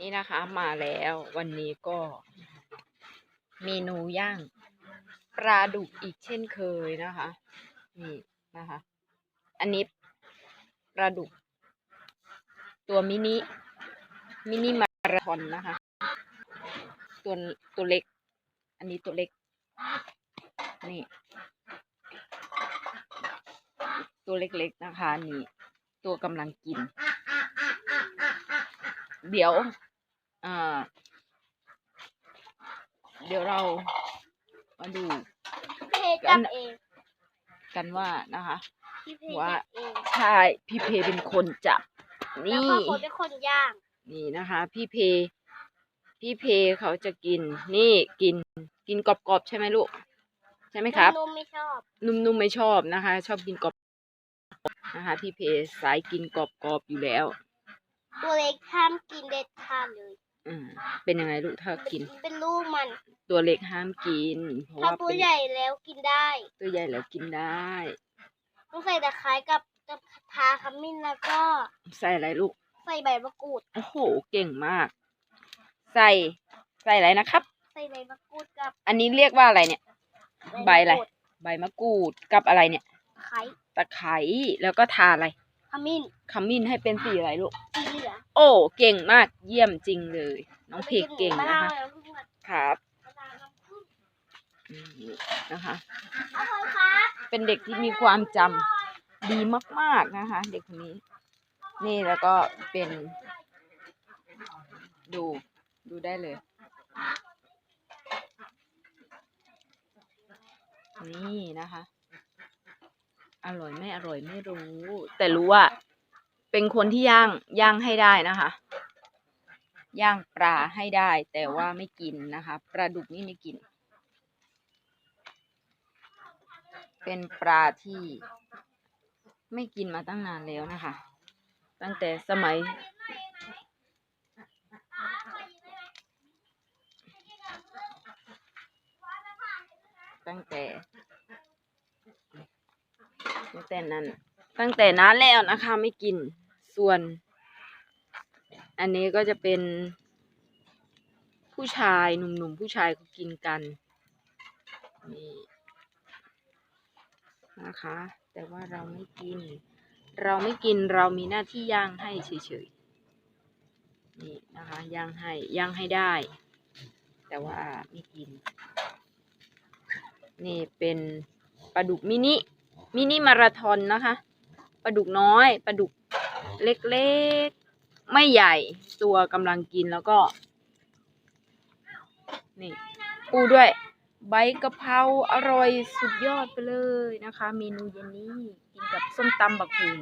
นี่นะคะมาแล้ววันนี้ก็เมนูย่างปลาดุกอีกเช่นเคยนะคะ นี่นะคะ อันนี้ปลาดุก ตัวมินิมินิมาราธอนนะคะ ตัวตัวเล็ก อันนี้ตัวเล็ก นี่ ตัวเล็กๆนะคะ นี่ ตัวกำลังกิน เดี๋ยวอ่าเดี๋ยวเรามาดูเพจับเองกันว่านะคะพี่เพว่าจับเองใช่พี่เพเป็นคนจับแล้วนี่ ก็คนเป็นคนย่างนี่นะคะ พี่เพ พี่เพเขาจะกิน นี่กินกินกรอบๆใช่ไหมลูก ใช่ไหมครับ นุ่มๆไม่ชอบนุ่มๆไม่ชอบนะคะ ชอบกินกรอบนะคะ พี่เพสายกินกรอบๆอยู่แล้ว ตัวเล็กห้ามกินเด็ดขาดเลย อืมเป็นยังไงลูกถ้ากิน เป็นลูกมัน ตัวเล็กห้ามกิน เพราะถ้าว่าตัวเป็นใหญ่แล้วกินได้ ตัวใหญ่แล้วกินได้ ต้องใส่ตะไคร้กับกับทาขมิ้นแล้วก็ใส่อะไรลูก ใส่ใบมะกรูด โอ้โห เก่งมาก ใส่ ใส่อะไรนะครับ ใส่ใบมะกรูดกับอันนี้เรียกว่าอะไรเนี่ย ใบอะไรมกรูดใบมะกรูดกับอะไรเนี่ยตะไคร้ตะไคร้แล้วก็ทาอะไรข มิ้นขมิ้นให้เป็นสีอะไรลูก สีเหลืองโอ้ เก่งมาก เยี่ยมจริงเลย น้องเพกเก่งมะนะนาวคะแล้วเพิ่งมาครับมะนาวน้ำผึ้งอืมนะคะเอาเลยครับ เป็นเด็กที่มีความจำดีมาก ๆ นะคะ เด็กคนนี้ นี่แล้วก็เป็น ดู ดูได้เลย นี่นะคะ อร่อยไม่อร่อยไม่รู้ แต่รู้ว่า เป็นคนที่ย่างย่างให้ได้นะคะ ย่างปลาให้ได้ แต่ว่าไม่กินนะคะปลาดุกนี่ไม่กิน เป็นปลาที่ไม่กินมาตั้งนานแล้วนะคะ ตั้งแต่สมัย ตั้งแต่ ตั้งแต่นั้น ตั้งแต่นั้นแล้วนะคะ ไม่กินส่วน อันนี้ก็จะเป็น ผู้ชายหนุ่มๆผู้ชายเขากินกันนี่นะคะ แต่ว่าเราไม่กิน เราไม่กินเรามีหน้าที่ย่างให้เฉยๆนี่นะคะย่างให้ย่างให้ได้ แต่ว่าไม่กิน นี่เป็นปลาดุกมินิ มินิมาราทอนนะคะปลาดุกน้อยปลาดุกเล็กๆ ไม่ใหญ่ตัวกำลังกินแล้วก็ นี่ปูด้วย ใบกะเพราอร่อยสุดยอดไปเลยนะคะ เมนูเย็นนี้ กินกับส้มตำบักหุ่น